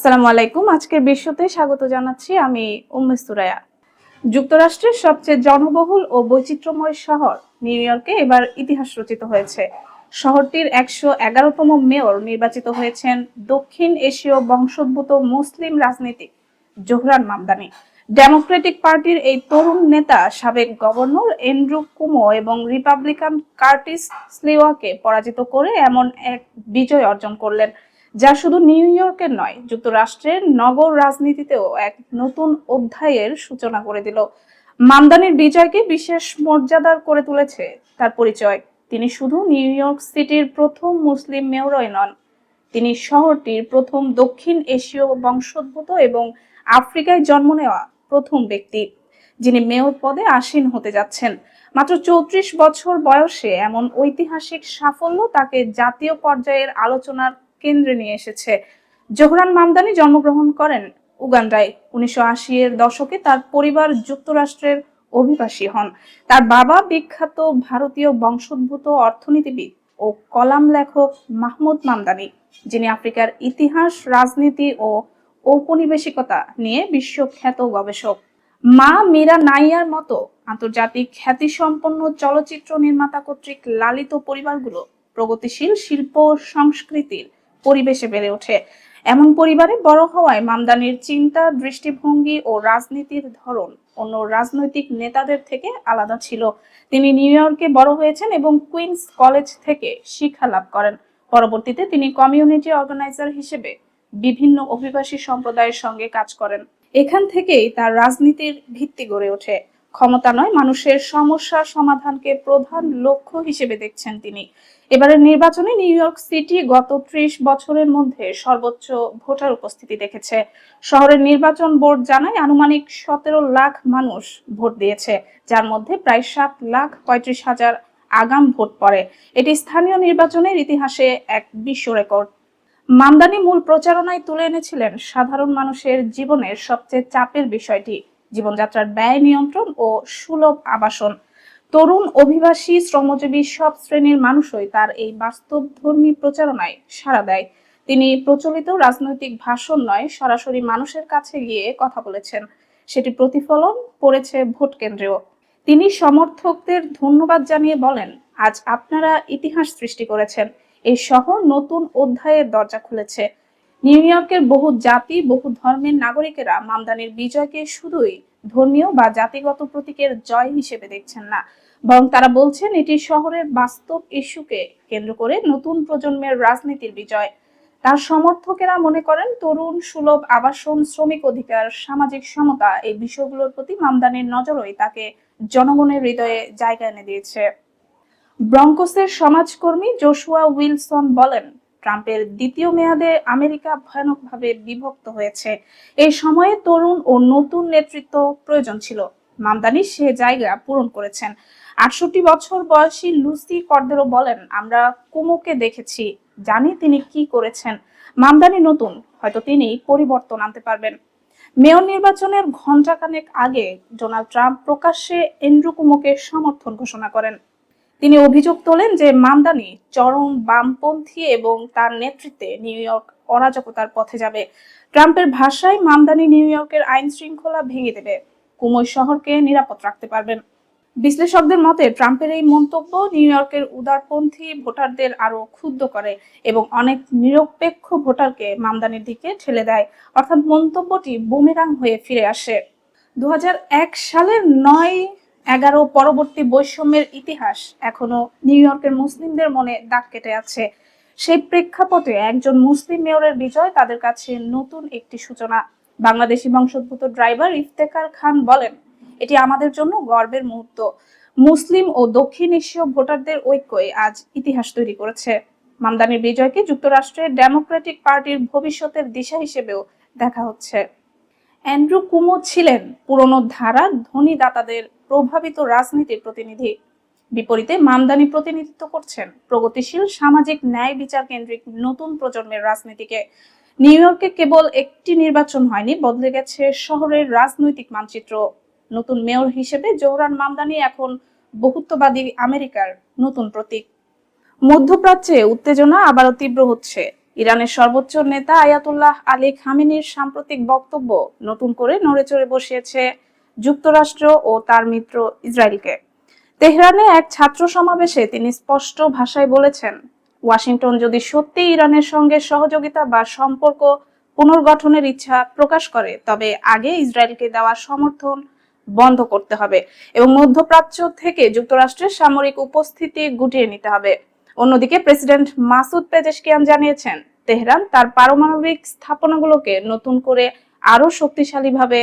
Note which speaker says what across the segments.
Speaker 1: আসসালামু আলাইকুম। আজকের বিশ্বতে স্বাগত জানাচ্ছি আমি উম্মে যুক্তরাষ্ট্রের সবচেয়ে জনবহুল ও বৈচিত্র্যময় শহর নিউ ইয়র্কে এবার ইতিহাস রচিত হয়েছে। শহরটির একশো এগারোতম মেয়র নির্বাচিত হয়েছেন দক্ষিণ এশীয় বংশোদ্ভূত মুসলিম রাজনীতিক জোহরান মামদানি। ডেমোক্রেটিক পার্টির এই তরুণ নেতা সাবেক গভর্নর এন্ড্রু কুমো এবং রিপাবলিকান কার্টিস স্লিওয়াকে পরাজিত করে এমন এক বিজয় অর্জন করলেন। যা শুধু নিউ ইয়র্কের নয়, যুক্তরাষ্ট্রের নগর রাজনীতিতেও এক নতুন অধ্যায়ের সূচনা করে দিল। মামদানির বিজয়কে বিশেষ মর্যাদার করে তুলেছে তার পরিচয়। তিনি শুধু নিউ ইয়র্ক সিটির প্রথম মুসলিম মেয়রই নন, তিনি শহরটির প্রথম দক্ষিণ এশীয় বংশোদ্ভূত এবং আফ্রিকায় জন্ম নেওয়া প্রথম ব্যক্তি, যিনি মেয়র পদে আসীন হতে যাচ্ছেন। মাত্র চৌত্রিশ বছর বয়সে এমন ঐতিহাসিক সাফল্য তাকে জাতীয় পর্যায়ের আলোচনার কেন্দ্রে নিয়ে এসেছে। জোহরান মামদানি জন্মগ্রহণ করেন উগান্ডায়। উনিশশো আশি এর দশকে তার পরিবার যুক্তরাষ্ট্রের অভিবাসী হন। তার বাবা বিখ্যাত ভারতীয় বংশোদ্ভূত অর্থনীতিবিদ ও কলাম লেখক মাহমুদ মামদানি, যিনি আফ্রিকার ইতিহাস, রাজনীতি ও ঔপনিবেশিকতা নিয়ে বিশ্বখ্যাত গবেষক। মা মীরা নাইয়ার মতো আন্তর্জাতিক খ্যাতিসম্পন্ন চলচ্চিত্র নির্মাতা কর্তৃক লালিত পরিবারগুলো প্রগতিশীল শিল্প সংস্কৃতির পরিবেশে বেড়ে ওঠে। এমন পরিবারে বড় হওয়ায় মামদানির চিন্তা, দৃষ্টিভঙ্গি ও রাজনীতির ধরন অন্য রাজনৈতিক নেতাদের থেকে আলাদা ছিল। তিনি নিউ ইয়র্কে বড় হয়েছেন এবং কুইন্স কলেজ থেকে শিক্ষা লাভ করেন। পরবর্তীতে তিনি কমিউনিটি অর্গানাইজার হিসেবে বিভিন্ন অভিবাসী সম্প্রদায়ের সঙ্গে কাজ করেন। এখান থেকেই তার রাজনীতির ভিত্তি গড়ে ওঠে। ক্ষমতা নয়, মানুষের সমস্যা সমাধানকে প্রধান লক্ষ্য হিসেবে দেখছেন তিনি। এবারের নির্বাচনে নিউ ইয়র্ক সিটি গত ত্রিশ বছরের মধ্যে সর্বোচ্চ ভোটার উপস্থিতি দেখেছে। শহরের নির্বাচন বোর্ড জানায়, আনুমানিক সতেরো লাখ মানুষ ভোট দিয়েছে, যার মধ্যে প্রায় সাত লাখ পঁয়ত্রিশ হাজার আগাম ভোট পড়ে। এটি স্থানীয় নির্বাচনের ইতিহাসে এক বিশ্ব রেকর্ড। মামদানি মূল প্রচারণায় তুলে এনেছিলেন সাধারণ মানুষের জীবনের সবচেয়ে চাপের বিষয়টি, জীবনযাত্রার ব্যয় নিয়ন্ত্রণ ও সুলভ আবাসন। তরুণ অভিবাসী শ্রমজীবী সব শ্রেণির মানুষই তার এই বাস্তবধর্মী প্রচারণায় সাড়া দেয়। তিনি প্রচলিত রাজনৈতিক ভাষণ নয়, সরাসরি মানুষের কাছে গিয়ে কথা বলেছেন। সেটি প্রতিফলন পড়েছে ভোট কেন্দ্রেও। তিনি সমর্থকদের ধন্যবাদ জানিয়ে বলেন, আজ আপনারা ইতিহাস সৃষ্টি করেছেন। এই শহর নতুন অধ্যায়ের দরজা খুলেছে। নিউ ইয়র্কের বহু জাতি, বহু ধর্মের নাগরিকেরা মামদানির বিজয়কে শুধুই ধর্মীয় বা জাতিগত প্রতীকের জয় হিসেবে দেখছেন না। বরং তারা বলছেন, এটি শহরের বাস্তব ইস্যুকে কেন্দ্র করে নতুন প্রজন্মের রাজনীতির বিজয়। তার সমর্থকেরা মনে করেন, তরুণ, সুলভ আবাসন, শ্রমিক অধিকার, সামাজিক সমতা এই বিষয়গুলোর প্রতি মামদানির নজরই তাকে জনগণের হৃদয়ে জায়গা এনে দিয়েছে। ব্রঙ্কসের সমাজকর্মী জোশুয়া উইলসন বলেন ট্রাম্পের দ্বিতীয় মেয়াদে আমেরিকা ভয়ানকভাবে বিভক্ত হয়েছে। এই সময়ে তরুণ ও নতুন নেতৃত্ব প্রয়োজন ছিল। মামদানি সে জায়গা পূরণ করেছেন। আটষট্টি বছর বয়সী লুসি কর্দেরও বলেন, আমরা কুমোকে দেখেছি। জানি তিনি কি করেছেন। মামদানি নতুন। হয়তো তিনি পরিবর্তন আনতে পারবেন। মেয়র নির্বাচনের ঘণ্টাখানেক আগে ডোনাল্ড ট্রাম্প প্রকাশ্যে এন্ড্রু কুমোকে সমর্থন ঘোষণা করেন। তিনি অভিযোগ তোলেন যে মামদানি চরম বামপন্থী এবং তার নেতৃত্বে নিউ ইয়র্ক অরাজকতার পথে যাবে। ট্রাম্পের ভাষায় মামদানি নিউ ইয়র্কের আইন শৃঙ্খলা ভেঙে দেবে। কুমই শহরকে নিরাপদ রাখতে পারবেন। বিশ্লেষকদের মতে, ট্রাম্পের এই মন্তব্য নিউ ইয়র্কের উদারপন্থী ভোটারদের আরও ক্ষুব্ধ করে এবং অনেক নিরপেক্ষ ভোটারকে মামদানির দিকে ঠেলে দেয়। অর্থাৎ মন্তব্যটি বুমেরাং হয়ে ফিরে আসে। দু হাজার এক সালের নয় এগারো পরবর্তী বৈষম্যের ইতিহাস এখনও নিউ ইয়র্কের মুসলিমদের মনে দাগ কেটে আছে। সেই প্রেক্ষাপটে একজন মুসলিম মেয়রের বিজয় তাদের কাছে নতুন একটি সূচনা। বাংলাদেশি বংশোদ্ভূত ড্রাইভার ইফতেখার খান বলেন, এটি আমাদের জন্য গর্বের মুহূর্ত। মুসলিম ও দক্ষিণ এশীয় ভোটারদের ঐক্যই আজ ইতিহাস তৈরি করেছে। মামদানির বিজয়কে যুক্তরাষ্ট্রের ডেমোক্রেটিক পার্টির ভবিষ্যতের দিশা হিসেবেও দেখা হচ্ছে। অ্যান্ড্রু কুমো ছিলেন পুরনো ধারা ধনী দাতাদের প্রভাবিত রাজনীতির প্রতিনিধি। বিপরীতে মামদানি প্রতিনিধিত্ব করছেন প্রগতিশীল সামাজিক ন্যায় বিচার কেন্দ্রিক নতুন প্রজন্মের রাজনীতিকে। নিউ ইয়র্কে কেবল একটি নির্বাচন হয়নি, বদলে গেছে শহরের রাজনৈতিক মানচিত্র। নতুন মেয়র হিসেবে জোহরান মামদানি এখন বহুত্ববাদী আমেরিকার নতুন প্রতীক। মধ্যপ্রাচ্যে উত্তেজনা আবারও তীব্র হচ্ছে। ইরানের সর্বোচ্চ নেতা আয়াতুল্লাহ আলী খামেনির সাম্প্রতিক বক্তব্য নতুন করে নড়েচড়ে বসিয়েছে যুক্তরাষ্ট্র ও তার মিত্র ইসরায়েলকে। তেহরানে এক ছাত্র সমাবেশে তিনি স্পষ্ট ভাষায় বলেছেন, ওয়াশিংটন যদি সত্যি ইরানের সঙ্গে সহযোগিতা বা সম্পর্ক পুনর্গঠনের ইচ্ছা প্রকাশ করে, তবে আগে ইসরায়েলকে দেওয়া সমর্থন বন্ধ করতে হবে এবং মধ্যপ্রাচ্য থেকে যুক্তরাষ্ট্রের সামরিক উপস্থিতি গুটিয়ে নিতে হবে। অন্যদিকে প্রেসিডেন্ট মাসুদ পেজেশকিয়ান জানিয়েছেন, তেহরান তার পারমাণবিক স্থাপনাগুলোকে নতুন করে আরও শক্তিশালীভাবে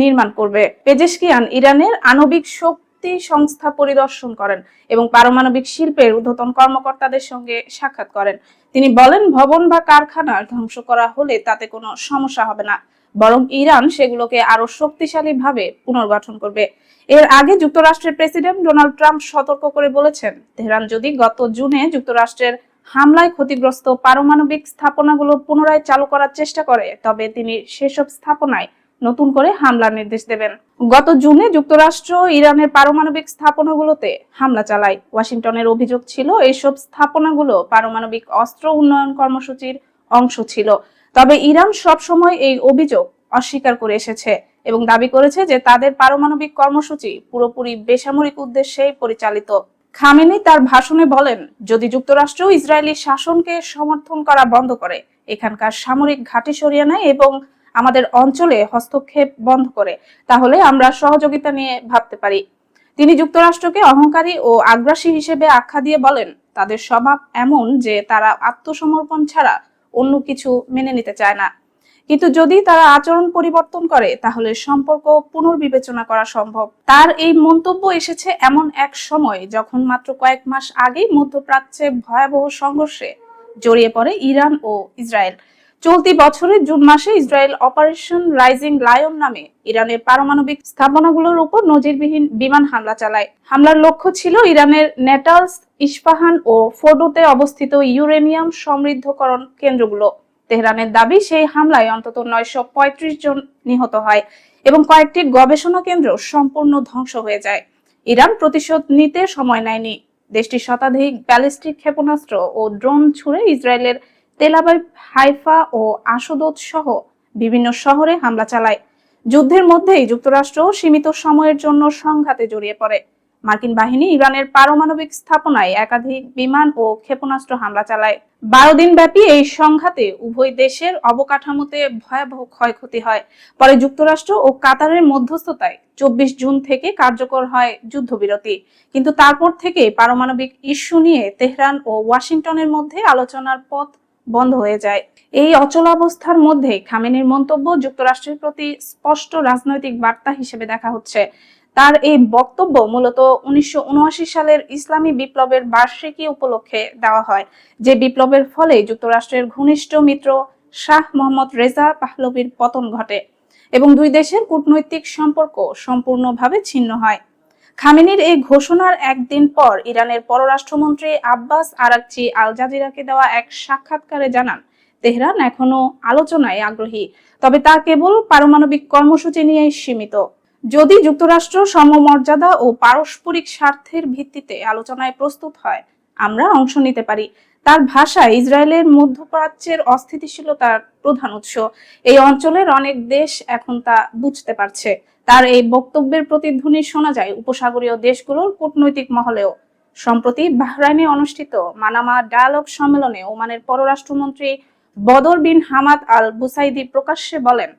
Speaker 1: নির্মাণ করবে। পেজেশকিয়ান ইরানের আণবিক শক্তি সংস্থা পরিদর্শন করেন এবং পারমাণবিক শিল্পের ঊর্ধ্বতন কর্মকর্তাদের সঙ্গে সাক্ষাৎ করেন। তিনি বলেন, ভবন বা কারখানা ধ্বংস করা হলে তাতে কোনো সমস্যা হবে না, বরং ইরান সেগুলোকে আরও শক্তিশালীভাবে পুনর্গঠন করবে। এর আগে যুক্তরাষ্ট্রের প্রেসিডেন্ট ডোনাল্ড ট্রাম্প সতর্ক করে বলেছেন, তেহরান যদি গত জুনে যুক্তরাষ্ট্রের হামলায় ক্ষতিগ্রস্ত পারমাণবিক স্থাপনাগুলো পুনরায় চালু করার চেষ্টা করে, তবে তিনি সেসব স্থাপনায় নতুন করে হামলার নির্দেশ দেবেন। গত জুনে যুক্তরাষ্ট্র, ইরানের পারমাণবিক স্থাপনাগুলোতে হামলা চালায়। ওয়াশিংটনের অভিযোগ ছিল এইসব স্থাপনাগুলো পারমাণবিক অস্ত্র উন্নয়ন কর্মসূচির অংশ ছিল। তবে ইরান সবসময় এই অভিযোগ অস্বীকার করে এসেছে এবং দাবি করেছে যে তাদের পারমাণবিক কর্মসূচি পুরোপুরি বেসামরিক উদ্দেশ্যেই পরিচালিত। খামেনি তার ভাষণে বলেন, যদি যুক্তরাষ্ট্র ইসরায়েলি শাসনকে সমর্থন করা বন্ধ করে, এখানকার সামরিক ঘাঁটি সরিয়ে নেয় এবং আমাদের অঞ্চলে হস্তক্ষেপ বন্ধ করে, তাহলে আমরা সহযোগিতা নিয়ে ভাবতে পারি। তিনি যুক্তরাষ্ট্রকে অহংকারী ও আগ্রাসী হিসেবে আখ্যা দিয়ে বলেন, তাদের স্বভাব এমন যে তারা আত্মসমর্পণ ছাড়া অন্য কিছু মেনে নিতে চায় না। কিন্তু যদি তারা আচরণ পরিবর্তন করে, তাহলে সম্পর্ক পুনর্বিবেচনা করা সম্ভব। তার এই মন্তব্য এসেছে এমন এক সময় যখন মাত্র কয়েক মাস আগেই মধ্যপ্রাচ্যে ভয়াবহ সংঘর্ষে জড়িয়ে পড়ে ইরান ও ইসরায়েল। চলতি বছরের জুন মাসে ইসরায়েল অপারেশন রাইজিং লায়ন নামে ইরানের পারমাণবিক স্থাপনাগুলোর উপর নজিরবিহীন বিমান হামলা চালায়। হামলার লক্ষ্য ছিল ইরানের নেটালস, ইস্পাহান ও ফোর্ডোতে অবস্থিত ইউরেনিয়াম সমৃদ্ধকরণ কেন্দ্রগুলো। তেহরানের দাবি, সেই হামলায় অন্তত নয়শো পঁয়ত্রিশ জন নিহত হয় এবং কয়েকটি গবেষণা কেন্দ্র সম্পূর্ণ ধ্বংস হয়ে যায়। ইরান প্রতিশোধ নিতে সময় নেয়নি। দেশটির শতাধিক ব্যালিস্টিক ক্ষেপণাস্ত্র ও ড্রোন ছুড়ে ইসরায়েলের তেলাবাই হাইফা ও আশুদোদ সহ বিভিন্ন শহরে হামলা চালায়। যুদ্ধের মধ্যেই যুক্তরাষ্ট্র সীমিত সময়ের জন্য সংঘাতে জড়িয়ে পড়ে। মার্কিন বাহিনী ইরানের পারমাণবিক স্থাপনায় একাধিক বিমান ও ক্ষেপণাস্ত্র হামলা চালায়। বারো দিন ব্যাপী এই সংঘাতে উভয় দেশের অবকাঠামোতে ভয়াবহ ক্ষয়ক্ষতি হয়। পরে যুক্তরাষ্ট্র ও কাতারের মধ্যস্থতায় চব্বিশ জুন থেকে কার্যকর হয় যুদ্ধবিরতি। কিন্তু তারপর থেকে পারমাণবিক ইস্যু নিয়ে তেহরান ও ওয়াশিংটনের মধ্যে আলোচনার পথ বন্ধ হয়ে যায়। এই অচলাবস্থার মধ্যে খামেনির মন্তব্য যুক্তরাষ্ট্রের প্রতি স্পষ্ট রাজনৈতিক বার্তা হিসেবে দেখা হচ্ছে। তার এই বক্তব্য মূলত উনিশশো উনআশি সালের ইসলামী বিপ্লবের বার্ষিকী উপলক্ষে দেওয়া হয়, যে বিপ্লবের ফলে যুক্তরাষ্ট্রের ঘনিষ্ঠ মিত্র শাহ মোহাম্মদ রেজা পাহলবির পতন ঘটে এবং দুই দেশের কূটনৈতিক সম্পর্ক সম্পূর্ণভাবে ছিন্ন হয়। খামেনির এই ঘোষণার একদিন পর ইরানের পররাষ্ট্রমন্ত্রী আব্বাস আরাকচি আল জাজিরাকে দেওয়া এক সাক্ষাৎকারে জানান, তেহরান এখনও আলোচনায় আগ্রহী, তবে তা কেবল পারমাণবিক কর্মসূচি নিয়েই সীমিত। যদি যুক্তরাষ্ট্র সমমর্যাদা ও পারস্পরিক স্বার্থের ভিত্তিতে আলোচনায় প্রস্তুত হয়, আমরা অংশ নিতে পারি। তার ভাষায় ইসরায়েলের মধ্যপ্রাচ্যের অস্থিতিশীলতার প্রধান উৎস। এই অঞ্চলের অনেক দেশ এখন তা বুঝতে পারছে। তার এই বক্তব্যের প্রতিধ্বনি শোনা যায় উপসাগরীয় দেশগুলোর কূটনৈতিক মহলেও। সম্প্রতি বাহরাইনে অনুষ্ঠিত মানামা ডায়ালগ সম্মেলনে ওমানের পররাষ্ট্রমন্ত্রী বদর বিন হামাদ আল বুসাইদি প্রকাশ্যে বলেন,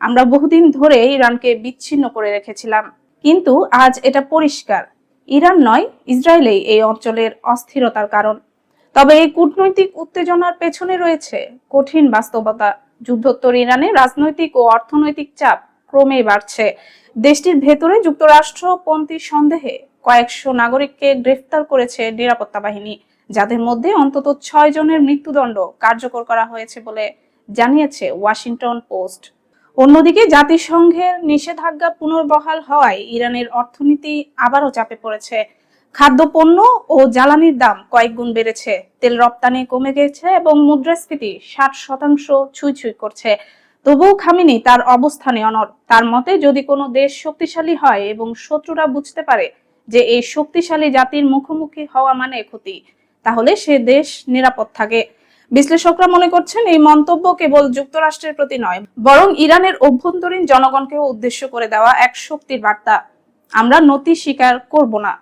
Speaker 1: আমরা বহুদিন ধরে ইরানকে বিচ্ছিন্ন করে রেখেছিলাম, কিন্তু আজ এটা পরিষ্কার। ইরান নয়, ইসরায়েলেই এই অঞ্চলের অস্থিরতার কারণ। তবে এই কূটনৈতিক উত্তেজনার পেছনে রয়েছে কঠিন বাস্তবতা। যুদ্ধোত্তর ইরানে রাজনৈতিক ও অর্থনৈতিক চাপ ক্রমেই বাড়ছে। দেশটির ভেতরে যুক্তরাষ্ট্রপন্থী সন্দেহে কয়েকশো নাগরিককে গ্রেফতার করেছে নিরাপত্তা বাহিনী, যাদের মধ্যে অন্তত ছয় জনের মৃত্যুদণ্ড কার্যকর করা হয়েছে বলে জানিয়েছে ওয়াশিংটন পোস্ট। অন্যদিকে জাতিসংঘের নিষেধাজ্ঞা পুনর্বহাল হওয়ায় ইরানের অর্থনীতি আবারও চাপে পড়েছে। খাদ্যপণ্য ও জ্বালানির দাম কয়েক গুণ বেড়েছে। তেল রপ্তানি কমে গেছে এবং মুদ্রাস্ফীতি ষাট শতাংশ ছুঁই ছুঁই করছে। তবুও খামিনি তার অবস্থানে অনর তার মতে, যদি কোনো দেশ শক্তিশালী হয় এবং শত্রুরা বুঝতে পারে যে এই শক্তিশালী জাতির মুখোমুখি হওয়া মানে ক্ষতি, তাহলে সে দেশ নিরাপদ থাকে। বিশ্লেষকরা মনে করছেন, এই মন্তব্য কেবল যুক্তরাষ্ট্রের প্রতি নয়, বরং ইরানের অভ্যন্তরীণ জনগণকেও উদ্দেশ্য করে দেওয়া এক শক্তির বার্তা। আমরা নতি স্বীকার করব না।